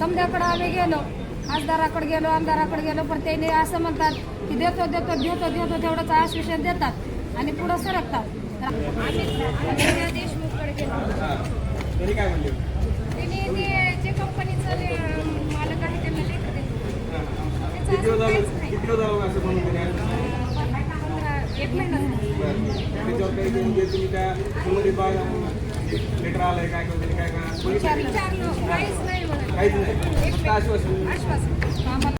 समजाकडे आम्ही गेलो खासदाराकडे गेलो आमदाराकडे गेलो पण त्यांनी असं म्हणतात की देतो देतो देतो देतो तेवढंच आश्वासन देतात आणि पुढं सरकतात. काय त्यांनी जे कंपनीचं मालक आहे त्यांना एक महिना काय? विचारलं. काहीच नाही. काहीच नाही. फक्त आश्वासन.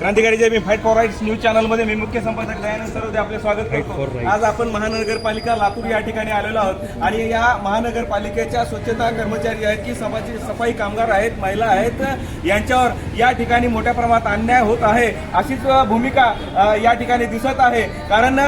आम्हाला क्रांतिकारीचे मी फाईट फॉर राईट्स न्यूज चॅनलमध्ये मी मुख्य संपादक दयानंद सरोदे आपले स्वागत करतो. आज आपण महानगरपालिका लातूर या ठिकाणी आलेलो आहोत आणि या महानगरपालिकेच्या स्वच्छता कर्मचारी आहेत की समाजी सफाई कामगार आहेत महिला आहेत यांच्यावर या ठिकाणी मोठ्या प्रमाणात अन्याय होत आहे अशीच भूमिका या ठिकाणी दिसत आहे. कारण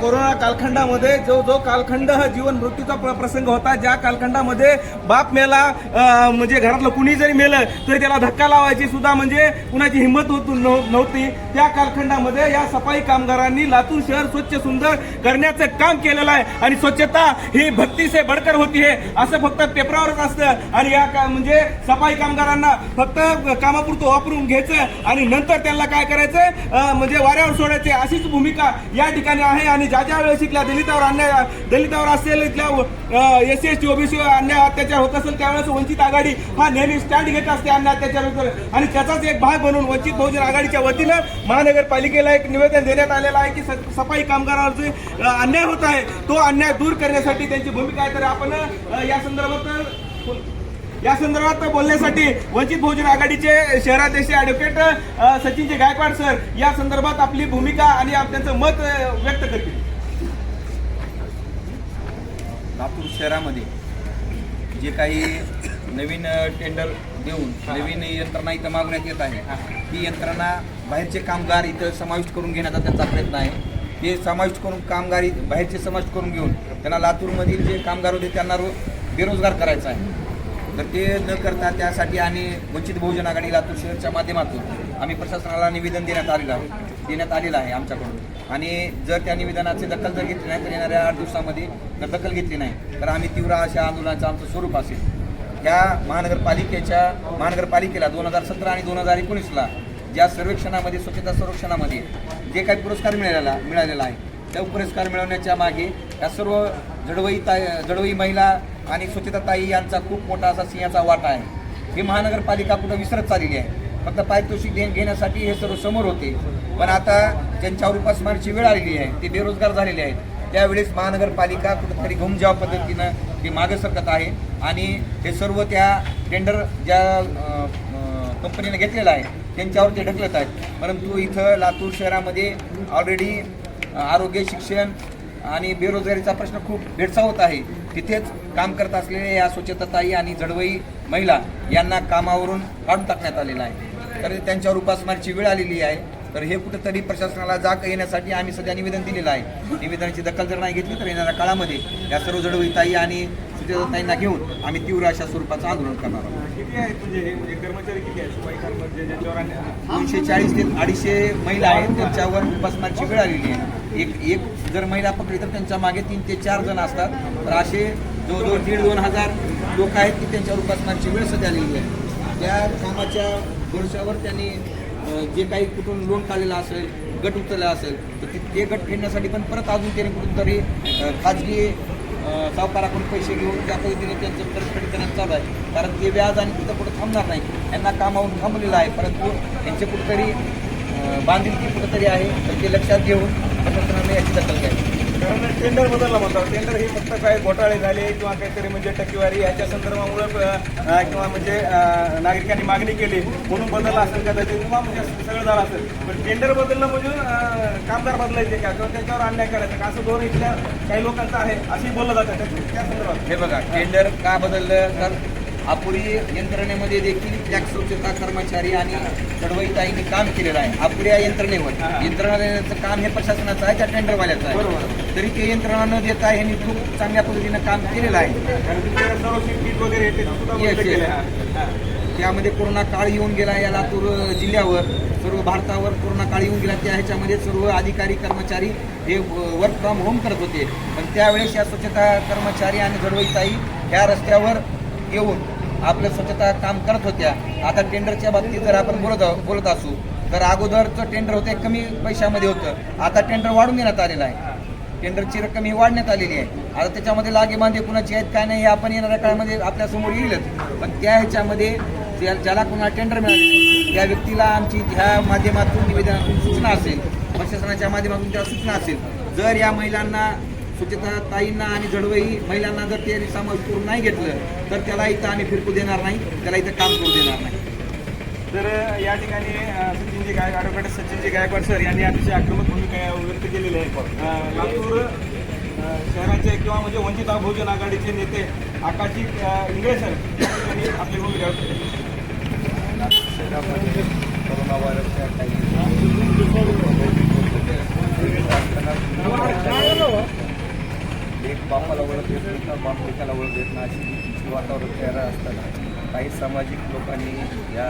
कोरोना कालखंडामध्ये जो जो कालखंड हा जीवन मृत्यूचा प्र- प्रसंग होता ज्या कालखंडामध्ये बाप मेला म्हणजे घरातलं कुणी जरी मेलं तरी त्याला धक्का लावायची सुद्धा म्हणजे कुणाची हिंमत होत नव्हती. त्या कालखंडामध्ये या सफाई कामगारांनी लातूर शहर स्वच्छ सुंदर करण्याचं काम केलेलं आहे. आणि स्वच्छता ही भक्ती से बडकर होती आहे असं फक्त पेपरावरच असतं. आणि या का म्हणजे सफाई कामगारांना फक्त कामापुरतं वापरून घ्यायचं आणि नंतर त्यांना काय करायचं? म्हणजे वाऱ्यावर सोडायचे. अशीच भूमिका या ठिकाणी आहे. आणि ज्या ज्या वेळेस इथल्या दलितावर अन्याय दलितावर असेल इथल्या S C S T OBC अन्याय अत्याचार होत असेल त्यावेळेस वंचित आघाडी हा नेहमी स्टँड घेत असते अन्याय अत्याचार आणि त्याचाच एक भाग म्हणून वंचित बहुजन आघाडीच्या वतीनं महानगरपालिकेला एक निवेदन देण्यात आलेलं आहे की स- सफाई कामगारावर जे अन्याय होत आहे तो अन्याय दूर करण्यासाठी त्यांची भूमिका आहे. तर आपण या संदर्भात या संदर्भात बोलण्यासाठी वंचित बहुजन आघाडीचे शहराध्यक्ष ऍडव्होकेट सचिनजी गायकवाड सर या संदर्भात आपली भूमिका आणि त्यांचं मत व्यक्त करतील. लातूर शहरामध्ये जे काही नवीन टेंडर देऊन नवीन यंत्रणा इथं मागण्यात येत आहे. ही. यंत्रणा बाहेरचे कामगार इथं समाविष्ट करून घेण्याचा त्यांचा प्रयत्न आहे. हे समाविष्ट करून कामगार बाहेरचे समाविष्ट करून घेऊन त्यांना लातूरमधील जे कामगार होते त्यांना रो बेरोजगार करायचा आहे. तर ते न करता त्यासाठी आणि वंचित बहुजन आघाडी लातूर शहरच्या माध्यमातून आम्ही प्रशासनाला निवेदन देण्यात आलेलं आहे. देण्यात आलेलं आहे आमच्याकडून. आणि जर त्या निवेदनाची दखल जर घेतली नाही तर येणाऱ्या आठ दिवसामध्ये जर दखल घेतली नाही तर आम्ही तीव्र अशा आंदोलनाचं आमचं स्वरूप असेल. या महानगरपालिकेच्या महानगरपालिकेला दोन हजार सतरा आणि दोन हजार एकोणीसला ज्या सर्वेक्षणामध्ये स्वच्छता सर्वेक्षणामध्ये जे काही पुरस्कार मिळालेला मिळालेला आहे त्या पुरस्कार मिळवण्याच्या मागे या सर्व जडवई ताई जडवई महिला आणि स्वच्छता ताई यांचा खूप मोठा असा सिंहाचा वाटा आहे. ही महानगरपालिका कुठं विसरत चाललेली आहे. फक्त पारितोषिक देण घेण्यासाठी हे सर्व समोर होते. पण आता त्यांच्यावर उपासमारीची वेळ आलेली आहे ते बेरोजगार झालेले आहेत. त्यावेळेस महानगरपालिका कुठंतरी घुमजाव पद्धतीनं ती मागे सरकत आहे. आणि हे सर्व त्या टेंडर ज्या कंपनीने घेतलेलं आहे त्यांच्यावर ते ढकलत आहेत. परंतु इथं लातूर शहरामध्ये ऑलरेडी आरोग्य शिक्षण आणि बेरोजगारीचा प्रश्न खूप भेडसावत आहे. तिथेच काम करत असलेल्या या स्वच्छताताई आणि जडवई महिला यांना कामावरून काढून टाकण्यात आलेलं आहे. तर त्यांच्यावर उपासमारीची वेळ आलेली आहे. तर हे कुठंतरी प्रशासनाला जाग येण्यासाठी आम्ही सध्या निवेदन दिलेलं आहे. निवेदनाची दखल जर नाही घेतली तर येणाऱ्या काळामध्ये या सर्व जडवई ताई आणि सुचेताताईंना घेऊन आम्ही तीव्र अशा स्वरूपाचं आंदोलन करणार आहोत. किती आहेत म्हणजे हे म्हणजे दोनशे चाळीस ते अडीचशे महिला आहेत त्यांच्यावर उपासमारची वेळ आलेली आहे. एक एक जर महिला पकडली तर त्यांच्या मागे तीन ते चार जण असतात. तर असे जवळजवळ दीड दोन हजार लोक आहेत की त्यांच्यावर उपासमारची वेळ सध्या आलेली आहे. त्या कामाच्या भरोशावर त्यांनी जे काही कुठून लोन काढलेलं असेल गट उचलला असेल तर ते- ते गट फेडण्यासाठी पण परत अजून त्याने कुठून तरी खाजगी सावकाराकडून पैसे घेऊन त्या पद्धतीने त्यांचं परतफेड करण्यात चालू आहे. कारण ते व्याज आणि तिथं कुठं थांबणार नाही. यांना कामावून थांबलेलं आहे. परंतु त्यांचे कुठंतरी बांधिलकी कुठंतरी आहे तर ते लक्षात घेऊन प्रशासनाने याची दखल घ्यावी. टेंडर बदलला म्हणतात. टेंडर हे फक्त काय घोटाळे झाले किंवा काहीतरी म्हणजे टक्केवारी याच्या संदर्भामुळे किंवा म्हणजे नागरिकांनी मागणी केली म्हणून बदलला असेल कदाचित किंवा म्हणजे सगळं झालं असेल. पण टेंडर बदललं म्हणजे कामगार बदलायचे का किंवा त्याच्यावर अन्याय करायचा का? असं दोन इथल्या काही लोकांचं आहे असंही बोललं जातं त्या- त्या संदर्भात. हे बघा टेंडर का बदललं? तर अपुरी यंत्रणेमध्ये देखील टॅक्स स्वच्छता कर्मचारी आणि चढवईताईंनी काम केलेलं आहे. अपुऱ्या यंत्रणेवर. यंत्रणेचं काम हे प्रशासनाचं आहे त्या टेंडरवाल्याचं आहे? तरी ते यंत्रणा न देता यांनी खूप चांगल्या पद्धतीनं काम केलेलं आहे. हा. हा. त्यामध्ये कोरोना काळ येऊन गेला या लातूर जिल्ह्यावर. सर्व भारतावर कोरोना काळ येऊन गेला. त्या ह्याच्यामध्ये सर्व अधिकारी कर्मचारी हे वर्क फ्रॉम होम करत होते. पण त्यावेळेस या स्वच्छता कर्मचारी आणि घडवईताई ह्या रस्त्यावर येऊन आपलं स्वच्छता काम करत होत्या. आता टेंडरच्या बाबतीत जर आपण बोलत बोलत असू तर अगोदरचं टेंडर होतं कमी पैशामध्ये होतं. आता टेंडर वाढून देण्यात आलेलं आहे. टेंडरची रक्कम ही वाढण्यात आलेली आहे. आता त्याच्यामध्ये लागे बांधे कुणाची आहेत काय नाही हे आपण येणाऱ्या काळामध्ये आपल्यासमोर येईलच. पण त्या ह्याच्यामध्ये ज्या- ज्याला कुणा टेंडर मिळाले त्या व्यक्तीला आमची ह्या माध्यमातून निवेदनातून सूचना असेल प्रशासनाच्या माध्यमातून त्या सूचना असेल. जर या महिलांना स्वच्छता ताईंना आणि जडवई महिलांना जर ते समावेश करून नाही घेतलं तर त्याला इथं आम्ही फिरकू देणार नाही त्याला इथं काम करू देणार नाही. तर या ठिकाणी सचिनजी गाय ॲडव्होकेट सचिनजी गायकवाड सर यांनी अतिशय आक्रमक भूमिका व्यक्त केलेली आहे. लातूर शहराचे किंवा म्हणजे वंचित बहुजन आघाडीचे नेते आकाशी इंगळे सर या ठिकाणी आपली भूमिका व्यक्त केली. शहरामध्ये कोरोना व्हायरसच्या एक बापाला ओळख देत नाही तर बाप ओळख देत नाही अशी भीतीची वातावरण तयार असताना काही सामाजिक लोकांनी या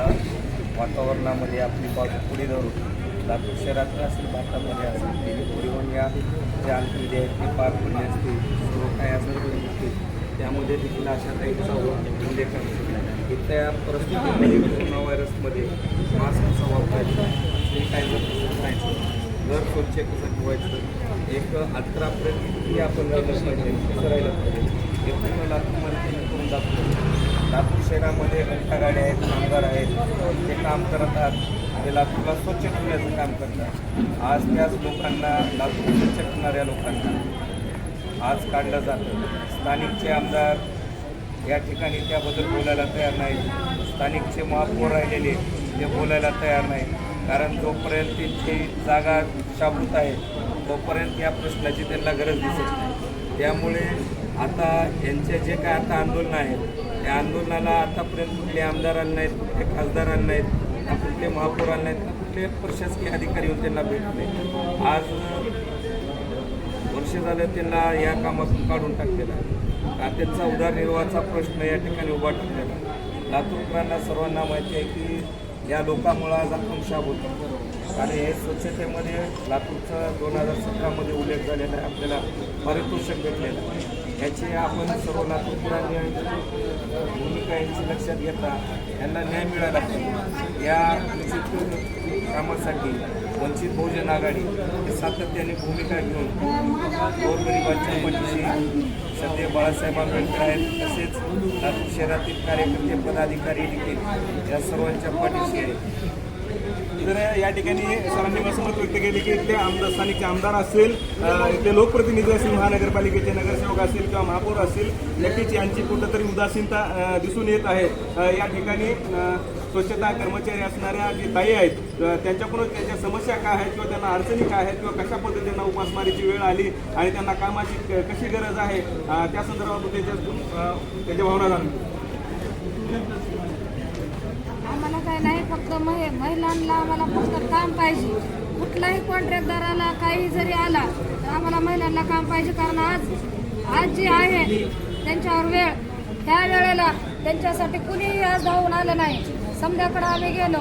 वातावरणामध्ये आपली बाजू पुढे धरून लातूर शहरात असेल भारतामध्ये असेल गेली परिवहन या ज्या अंतर्गत आहेत ते पार पडले असते सर्व काही असं असते त्यामध्ये देखील अशा काही उल्लेख आहे इथल्या परिस्थितीमध्ये कोरोना व्हायरसमध्ये मास्क कसा वापरायचा हे काय करायचं घर स्वच्छ कसं ठेवायचं एक अठरापर्यंत किती आपण राहिलं पाहिजे कसं राहिलं पाहिजे हे पूर्ण लातूरमध्ये त्यांनी करून दाखवलं लातूर शहरामध्ये घंटागाड्या आहेत कामगार आहेत ते काम करत आहात ते लातूरला स्वच्छ ठेवण्याचं काम करतात. आज त्याच लोकांना लातूर स्वच्छ ठेवणाऱ्या लोकांना आज काढलं जातं. स्थानिकचे आमदार या ठिकाणी त्याबद्दल बोलायला तयार नाहीत. स्थानिकचे महापौर राहिलेले ते बोलायला तयार नाहीत. कारण जोपर्यंत त्यांची जागा शाबूत आहे तोपर्यंत या प्रश्नाची त्यांना गरज दिसत नाही. त्यामुळे आता यांचे जे काय आता आंदोलन आहेत त्या आंदोलनाला आतापर्यंत कुठले आमदार आले नाहीत कुठले खासदार आले नाहीत ना कुठले महापौर आले नाहीत ना कुठले प्रशासकीय अधिकारी होऊन त्यांना भेटले आज वर्ष झालं त्यांना या कामातून काढून टाकलेलं आहे. त्यांचा उदारनिर्वाहाचा प्रश्न या ठिकाणी उभा टाकलेला लातूरकरांना सर्वांना माहिती आहे की या लोकांमुळं आज आपण होतो. आणि हे स्वच्छतेमध्ये लातूरचा दोन हजार सतरामध्ये उल्लेख झालेला आहे आपल्याला पारितोषिक भेटलेलं आहे. आपण सर्व लातूरपुरांनी भूमिका यांची लक्षात घेता यांना न्याय मिळाला पाहिजे या कामासाठी वंचित बहुजन आघाडी हे सातत्याने भूमिका घेऊन गोरगरिबांच्या पाठीशी सध्या बाळासाहेब आंबेडकर आहेत तसेच शहरातील कार्यकर्ते पदाधिकारी देखील या सर्वांच्या पाठीशी आहेत. तर या ठिकाणी सरांनी असं मत व्यक्त केले की इथले आमदार स्थानिक आमदार असेल इथले लोकप्रतिनिधी असतील महानगरपालिकेचे नगरसेवक असतील किंवा महापौर असतील नक्कीच यांची कुठंतरी उदासीनता दिसून येत आहे. या ठिकाणी स्वच्छता कर्मचारी असणाऱ्या जे ताई आहेत त्यांच्याकडून त्यांच्या समस्या काय आहेत किंवा त्यांना अडचणी काय आहेत किंवा कशा पद्धतीने उपासमारीची वेळ आली आणि त्यांना कामाची कशी गरज आहे त्या संदर्भात त्यांच्या त्यांच्या भावना जाणून आम्हाला काय नाही फक्त महिलांना आम्हाला फक्त काम पाहिजे. कुठलाही कॉन्ट्रॅक्टदार आला काही जरी आला तर आम्हाला महिलांना काम पाहिजे कारण आज आज जे आहे त्यांच्यावर वेळ. त्या वेळेला त्यांच्यासाठी कुणीही आज धावून आलं नाही. समजाकडे आम्ही गेलो.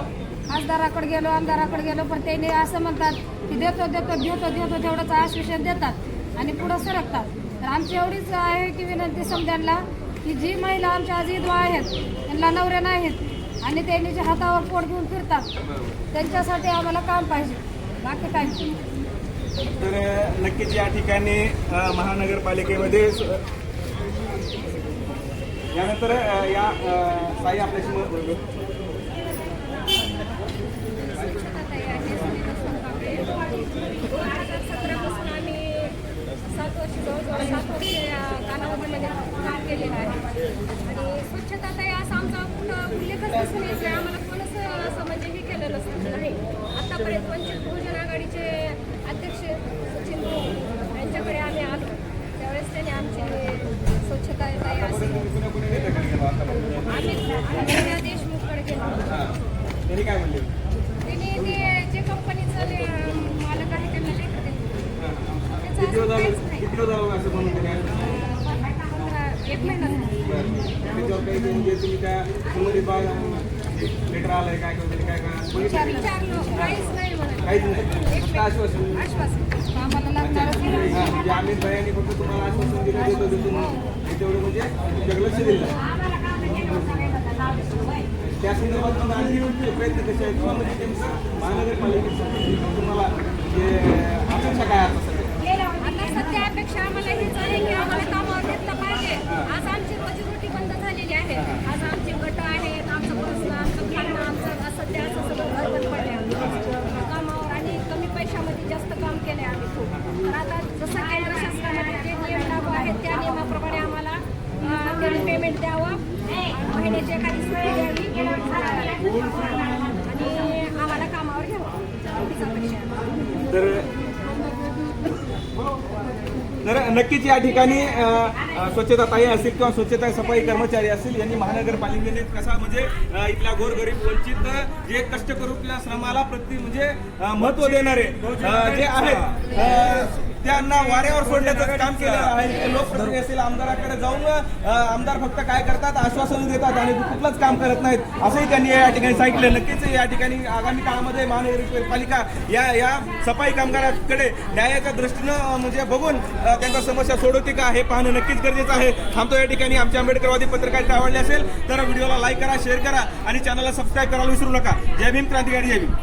खासदाराकडे गेलो आमदाराकडे गेलो पण त्यांनी असं म्हणतात की देतो देतो देतो देतो तेवढंच आश्वासन देतात आणि पुढं सरकतात. तर आमची एवढीच आहे की विनंती समजायला की जी महिला आमच्या आज विधवा आहेत त्यांना नवऱ्या नाहीत आणि त्यांनी जे हातावर पोट घेऊन फिरतात त्यांच्यासाठी आम्हाला काम पाहिजे. बाकी काय? तर नक्कीच या ठिकाणी महानगरपालिकेमध्ये यानंतर या साई आपल्याशी मत बोलतो. दोन हजार सतरापासून आम्ही सात वर्ष जवळजवळ सात वर्ष या कालावधीमध्ये काम केलेलं आहे. आणि स्वच्छता ताई असा आमचा कुठं उल्लेखच दिसून येत नाही आम्हाला कोणच असं म्हणजे हे केलं नसतं. नाही. आतापर्यंत वंचित बहुजन आघाडीचे अध्यक्ष सचिन भाऊ यांच्याकडे आम्ही आलो. त्यावेळेस त्यांनी आमची स्वच्छता आम्ही आम्ही देशमुखकडे गेलो. त्यांनी ते जे कंपनीचं मालक आहे त्यांना लेटर दिलं त्याचं. किती दिवस झालं असं म्हणून एक महिना त्याच्यावर काही म्हणजे तुम्ही त्या संबंधित बाग लेटर आलंय काय वगैरे काय काय काहीच नाही फक्त आश्वासन. हा, म्हणजे आम्ही भयाने फक्त तुम्हाला आश्वासन दिलं देतो देतो म्हणून. तेवढं म्हणजे तुमच्याकडे लक्ष दिलं. त्या संदर्भात मग आणखी प्रयत्न कसे आहेत? किंवा म्हणजे तुम्हाला जे अपेक्षा काय आता सध्या आम्हाला हेच आहे की आम्हाला कामावर घेतलं पाहिजे. आज आमची रोजी रोटी बंद झालेली आहे. आज आमचे गट आहेत आमचं बसणं आमचं खाणं आमचं असं ते असं सगळं घर बंद पडले आमचं कामावर आणि कमी पैशामध्ये जास्त काम केले आम्ही खूप तर आता जसं केंद्र शासनामध्ये जे नियम लागू आहेत त्या नियमाप्रमाणे आम्हाला अं, त्यांनी पेमेंट द्यावं महिन्याची एखादी सुट्टी द्यावी आणि आम्हाला कामावर घ्यावं एवढीच अपेक्षा आहे तर तर नक्कीच या ठिकाणी स्वच्छता ताई असतील किंवा स्वच्छता सफाई कर्मचारी असतील यांनी महानगरपालिकेने कसा म्हणजे इथल्या गोरगरीब वंचित जे कष्ट करू श्रमाला प्रति म्हणजे महत्त्व देणारे जे आहेत त्यांना वाऱ्यावर सोडण्याचं काम केलं आहे. लोकप्रतिनिधी असतील आमदाराकडे जाऊन आमदार फक्त काय करतात आश्वासन देतात आणि कुठलंच काम करत नाहीत. असंही त्यांनी या ठिकाणी सांगितलं. नक्कीच या ठिकाणी आगामी काळामध्ये महानगरपालिका या या सफाई कामगारांकडे न्यायाच्या दृष्टीनं म्हणजे बघून त्यांच्या समस्या सोडवते का हे पाहणं नक्कीच गरजेचं आहे. थांबतो या ठिकाणी. आमच्या आंबेडकरवादी पत्रकारिता आवडली असेल तर व्हिडिओला लाईक करा शेअर करा आणि चॅनलला सबस्क्राईब करायला विसरू नका. जय भीम क्रांतिकारी जय भीम.